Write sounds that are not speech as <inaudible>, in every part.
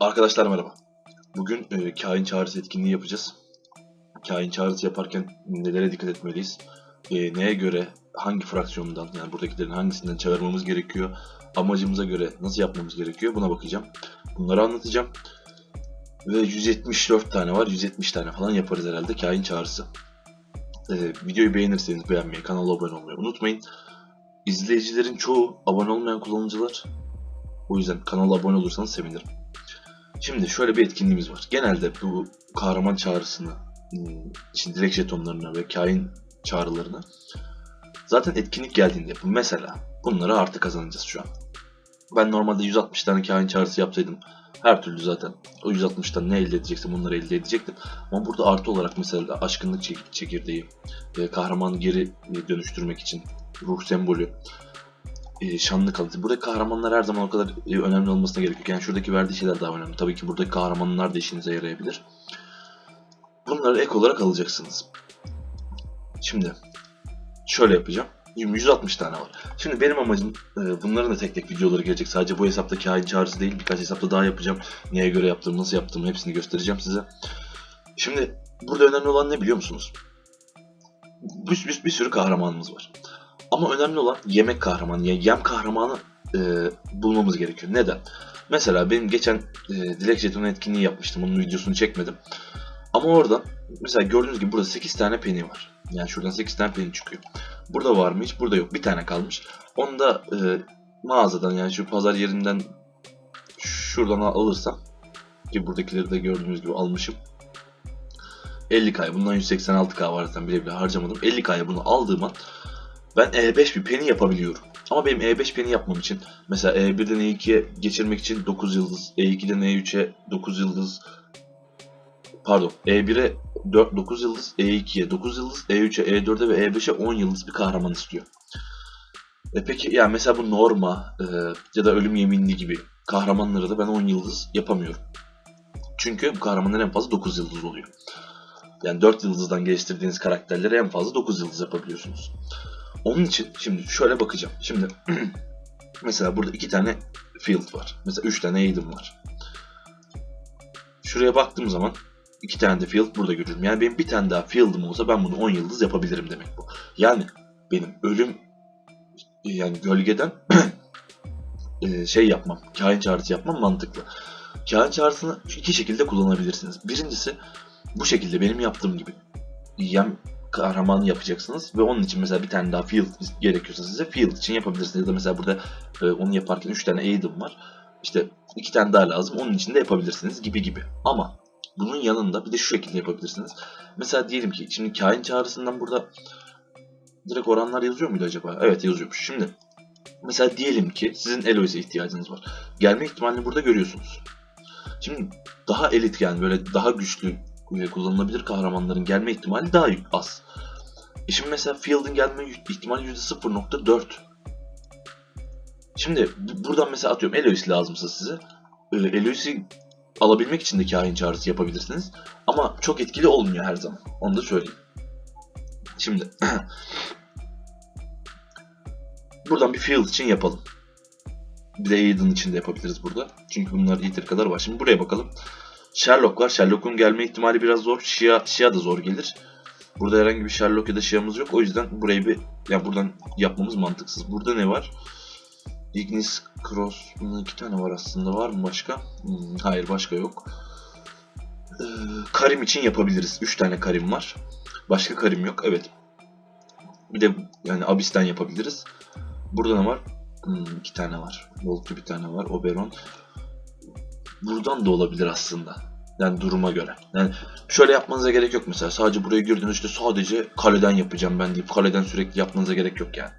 Arkadaşlar merhaba. Bugün e, kain çağrısı etkinliği yapacağız. Kain çağrısı yaparken nelere dikkat etmeliyiz? E, neye göre, hangi fraksiyondan, yani buradakilerin hangisinden çağırmamız gerekiyor? Amacımıza göre nasıl yapmamız gerekiyor? Buna bakacağım. Bunları anlatacağım. Ve 174 tane var. 170 tane falan yaparız herhalde kain çağrısı. E, videoyu beğenirseniz beğenmeyi, kanala abone olmayı unutmayın. İzleyicilerin çoğu abone olmayan kullanıcılar. O yüzden kanala abone olursanız sevinirim. Şimdi şöyle bir etkinliğimiz var. Genelde bu kahraman çağrısını, hmm, için dilek jetonlarına ve kain çağrılarını zaten etkinlik geldiğinde yapın. Mesela bunları artı kazanacağız şu an. Ben normalde 160 tane kain çağrısı yapsaydım her türlü zaten o 160'tan ne elde edeceksem bunları elde edecektim. Ama burada artı olarak mesela aşkınlık çek- çekirdeği, e, kahramanı geri e, dönüştürmek için ruh sembolü, e, şanlı kalıntı. Burada kahramanlar her zaman o kadar e, önemli olmasına gerek yok. Yani şuradaki verdiği şeyler daha önemli. Tabii ki buradaki kahramanlar da işinize yarayabilir. Bunları ek olarak alacaksınız. Şimdi şöyle yapacağım. 160 tane var. Şimdi benim amacım e, bunların da tek tek videoları gelecek. Sadece bu hesaptaki hain çağrısı değil. Birkaç hesapta daha yapacağım. Neye göre yaptığımı, nasıl yaptığımı hepsini göstereceğim size. Şimdi burada önemli olan ne biliyor musunuz? Bir, bir, bir sürü kahramanımız var. Ama önemli olan yemek kahramanı, yani yem kahramanı e, bulmamız gerekiyor. Neden? Mesela benim geçen e, Dilek Jetonu etkinliği yapmıştım. Onun videosunu çekmedim. Ama orada mesela gördüğünüz gibi burada 8 tane peni var. Yani şuradan 8 tane peni çıkıyor. Burada var mı hiç? Burada yok. Bir tane kalmış. Onu da e, mağazadan yani şu pazar yerinden şuradan al- alırsam ki buradakileri de gördüğünüz gibi almışım. 50k bundan 186k var zaten bile bile harcamadım. 50k'ya bunu aldığım an ben E5 bir peni yapabiliyorum. Ama benim E5 peni yapmam için mesela E1'den E2'ye geçirmek için 9 yıldız, E2'den E3'e 9 yıldız pardon E1'e 4, 9 yıldız, E2'ye 9 yıldız, E3'e, E4'e ve E5'e 10 yıldız bir kahraman istiyor. E peki yani mesela bu Norma e, ya da Ölüm Yeminli gibi kahramanları da ben 10 yıldız yapamıyorum. Çünkü bu kahramanlar en fazla 9 yıldız oluyor. Yani 4 yıldızdan geliştirdiğiniz karakterleri en fazla 9 yıldız yapabiliyorsunuz. Onun için şimdi şöyle bakacağım. Şimdi <clears throat> mesela burada iki tane field var. Mesela üç tane Aiden var. Şuraya baktığım zaman iki tane de field burada görüyorum. Yani benim bir tane daha field'ım olsa ben bunu 10 yıldız yapabilirim demek bu. Yani benim ölüm yani gölgeden <clears throat> e, şey yapmam, kain çağrısı yapmam mantıklı. Kain çağrısını iki şekilde kullanabilirsiniz. Birincisi bu şekilde benim yaptığım gibi yem kahramanı yapacaksınız ve onun için mesela bir tane daha field gerekiyorsa size field için yapabilirsiniz. Ya da mesela burada e, onu yaparken 3 tane Aiden var. İşte iki tane daha lazım. Onun için de yapabilirsiniz gibi gibi. Ama bunun yanında bir de şu şekilde yapabilirsiniz. Mesela diyelim ki şimdi kain çağrısından burada direkt oranlar yazıyor muydu acaba? Evet yazıyormuş. Şimdi mesela diyelim ki sizin Elois'e ihtiyacınız var. Gelme ihtimalini burada görüyorsunuz. Şimdi daha elit yani böyle daha güçlü kullanılabilir kahramanların gelme ihtimali daha az. E şimdi mesela Field'in gelme ihtimali %0.4. Şimdi bu- buradan mesela atıyorum Elois lazımsa size. E, Elois'i alabilmek için de kain çağrısı yapabilirsiniz. Ama çok etkili olmuyor her zaman. Onu da söyleyeyim. Şimdi <clears throat> buradan bir Field için yapalım. Bir de Aiden için de yapabiliriz burada. Çünkü bunlar yeteri kadar var. Şimdi buraya bakalım. Sherlock var. Sherlock'un gelme ihtimali biraz zor. Shia, Shia da zor gelir. Burada herhangi bir Sherlock ya da Shia'mız yok. O yüzden burayı bir yani buradan yapmamız mantıksız. Burada ne var? Ignis Cross iki tane var aslında. Var mı başka? Hmm, hayır başka yok. Ee, Karim için yapabiliriz. Üç tane Karim var. Başka Karim yok. Evet. Bir de yani Abyss'ten yapabiliriz. Burada ne var? Hmm, iki tane var. Volt'lu bir tane var. Oberon. Buradan da olabilir aslında. Yani duruma göre. Yani şöyle yapmanıza gerek yok mesela. Sadece buraya girdiniz işte sadece kaleden yapacağım ben deyip kaleden sürekli yapmanıza gerek yok yani.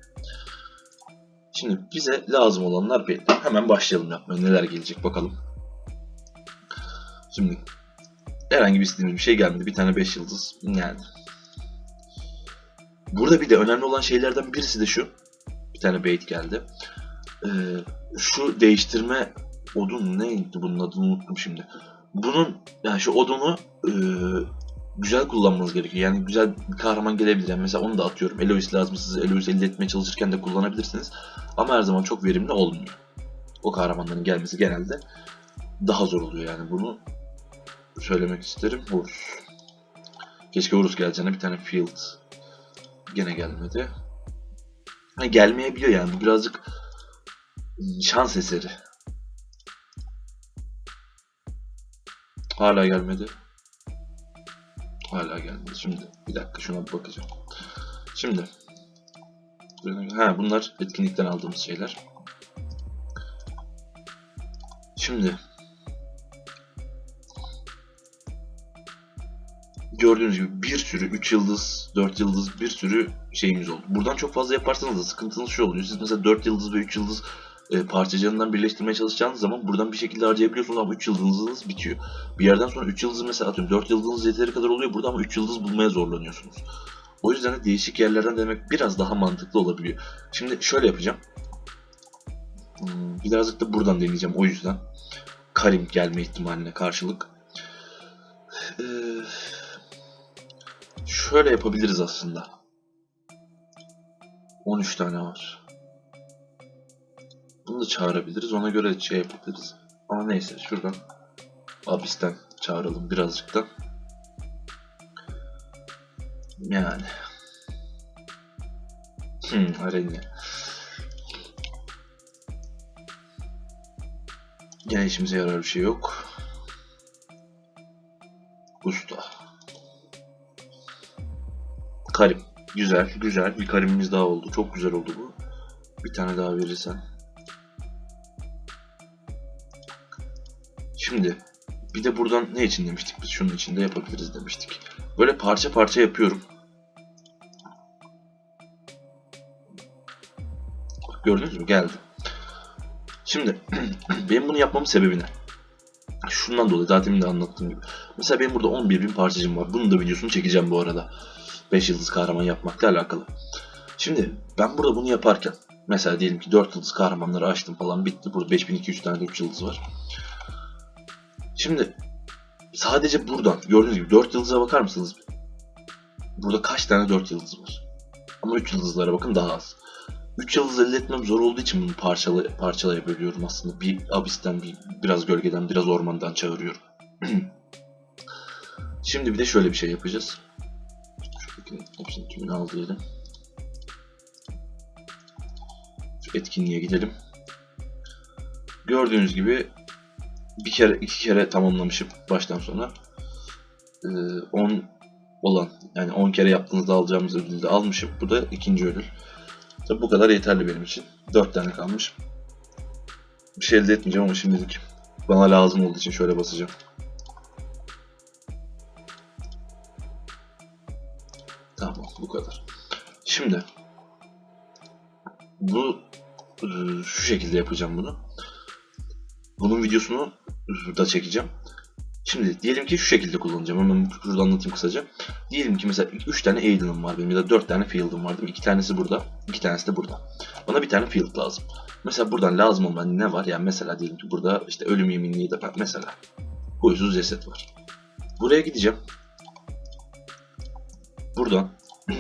Şimdi bize lazım olanlar belli. Hemen başlayalım yapmaya. Neler gelecek bakalım. Şimdi herhangi bir istediğimiz bir şey gelmedi. Bir tane 5 yıldız geldi. Burada bir de önemli olan şeylerden birisi de şu. Bir tane bait geldi. Ee, şu değiştirme odun neydi bunun adını unuttum şimdi. Bunun yani şu odunu e, güzel kullanmanız gerekiyor. Yani güzel bir kahraman gelebilir. Yani mesela onu da atıyorum. Elois lazım size Elois elde etmeye çalışırken de kullanabilirsiniz. Ama her zaman çok verimli olmuyor. O kahramanların gelmesi genelde daha zor oluyor yani bunu söylemek isterim. Horus. Keşke Horus geleceğine bir tane Field gene gelmedi. Ha, gelmeyebiliyor yani birazcık şans eseri. Hala gelmedi. Hala gelmedi. Şimdi bir dakika şuna bir bakacağım. Şimdi ha bunlar etkinlikten aldığımız şeyler. Şimdi gördüğünüz gibi bir sürü 3 yıldız, 4 yıldız bir sürü şeyimiz oldu. Buradan çok fazla yaparsanız da sıkıntınız şu oluyor. Siz mesela 4 yıldız ve 3 yıldız e, parçacığından birleştirmeye çalışacağınız zaman buradan bir şekilde harcayabiliyorsunuz ama 3 yıldızınız bitiyor. Bir yerden sonra 3 yıldızı mesela atıyorum 4 yıldızınız yeteri kadar oluyor burada ama 3 yıldız bulmaya zorlanıyorsunuz. O yüzden de değişik yerlerden denemek biraz daha mantıklı olabiliyor. Şimdi şöyle yapacağım. Hmm, birazcık da buradan deneyeceğim o yüzden. Karim gelme ihtimaline karşılık. Ee, şöyle yapabiliriz aslında. 13 tane var. Bunu da çağırabiliriz. Ona göre şey yapabiliriz. Ama neyse şuradan Abis'ten çağıralım birazcık da. Yani. Hmm, Arenya. Gene işimize yarar bir şey yok. Usta. Karim. Güzel, güzel. Bir karimimiz daha oldu. Çok güzel oldu bu. Bir tane daha verirsen. Şimdi bir de buradan ne için demiştik biz şunun içinde yapabiliriz demiştik. Böyle parça parça yapıyorum. Gördünüz mü? Geldi. Şimdi <clears throat> benim bunu yapmamın sebebi ne? Şundan dolayı daha demin de anlattığım gibi. Mesela benim burada 11 bin parçacım var. Bunun da videosunu çekeceğim bu arada. 5 yıldız kahraman yapmakla alakalı. Şimdi ben burada bunu yaparken mesela diyelim ki 4 yıldız kahramanları açtım falan bitti. Burada 5200 tane de 3 yıldız var. Şimdi sadece buradan gördüğünüz gibi 4 yıldıza bakar mısınız? Burada kaç tane 4 yıldız var? Ama 3 yıldızlara bakın daha az. 3 yıldız elde etmem zor olduğu için bunu parçala, parçalayabiliyorum aslında. Bir abisten, bir, biraz gölgeden, biraz ormandan çağırıyorum. <clears throat> Şimdi bir de şöyle bir şey yapacağız. Şuradaki hepsini tümünü al diyelim. Şu etkinliğe gidelim. Gördüğünüz gibi bir kere iki kere tamamlamışım baştan sona. 10 ee, olan yani 10 kere yaptığınızda alacağımız ödülü de almışım. Bu da ikinci ödül. Tabi bu kadar yeterli benim için. 4 tane kalmış. Bir şey elde etmeyeceğim ama şimdilik bana lazım olduğu için şöyle basacağım. Tamam bu kadar. Şimdi bu e, şu şekilde yapacağım bunu. Bunun videosunu da çekeceğim. Şimdi diyelim ki şu şekilde kullanacağım. Hemen şurada anlatayım kısaca. Diyelim ki mesela 3 tane Aiden'ım var benim ya da 4 tane Field'ım var. 2 tanesi burada, 2 tanesi de burada. Bana bir tane Field lazım. Mesela buradan lazım olan ne var? Yani mesela diyelim ki burada işte ölüm yeminliği de var. Mesela huysuz ceset var. Buraya gideceğim. Buradan <clears throat>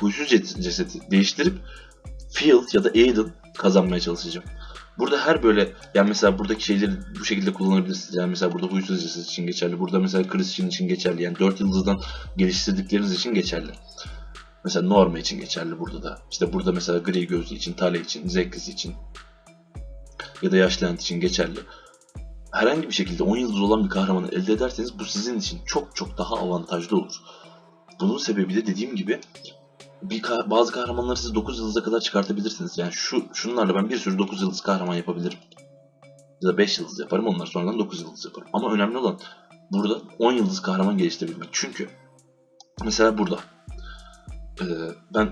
huysuz cesedi değiştirip Field ya da Aiden kazanmaya çalışacağım. Burada her böyle yani mesela buradaki şeyleri bu şekilde kullanabilirsiniz. Yani mesela burada huysuz ceset için geçerli. Burada mesela Christian için geçerli. Yani 4 yıldızdan geliştirdikleriniz için geçerli. Mesela Norma için geçerli burada da. İşte burada mesela Gri Gözlü için, Tale için, Zekis için ya da Yaşlı için geçerli. Herhangi bir şekilde 10 yıldız olan bir kahramanı elde ederseniz bu sizin için çok çok daha avantajlı olur. Bunun sebebi de dediğim gibi bir bazı kahramanları siz 9 yıldıza kadar çıkartabilirsiniz. Yani şu şunlarla ben bir sürü 9 yıldız kahraman yapabilirim. Ya da 5 yıldız yaparım onlar sonradan 9 yıldız yaparım. Ama önemli olan burada 10 yıldız kahraman geliştirebilmek. Çünkü mesela burada e, ben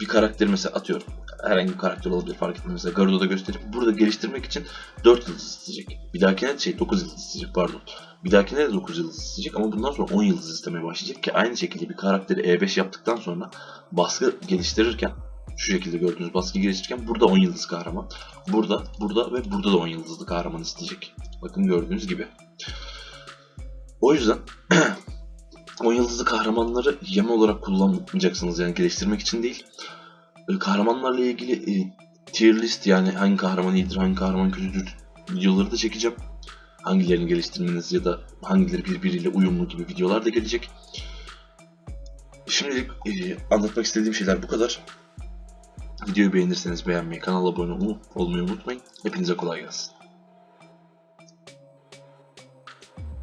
bir karakteri mesela atıyorum. Herhangi bir karakter olabilir fark etmez. Mesela Garudo'da gösterip burada geliştirmek için 4 yıldız isteyecek. Bir dahakine şey 9 yıldız isteyecek pardon. Bir dahakine de 9 yıldız isteyecek ama bundan sonra 10 yıldız istemeye başlayacak ki aynı şekilde bir karakteri E5 yaptıktan sonra baskı geliştirirken şu şekilde gördüğünüz baskı geliştirirken burada 10 yıldız kahraman. Burada, burada ve burada da 10 yıldızlı kahraman isteyecek. Bakın gördüğünüz gibi. O yüzden <clears throat> 10 yıldızlı kahramanları yeme olarak kullanmayacaksınız yani geliştirmek için değil. Kahramanlarla ilgili e, tier list yani hangi kahraman iyidir, hangi kahraman kötüdür videoları da çekeceğim. Hangilerini geliştirmeniz ya da hangileri birbiriyle uyumlu gibi videolar da gelecek. Şimdilik e, anlatmak istediğim şeyler bu kadar. Videoyu beğenirseniz beğenmeyi, kanala abone olmayı unutmayın. Hepinize kolay gelsin.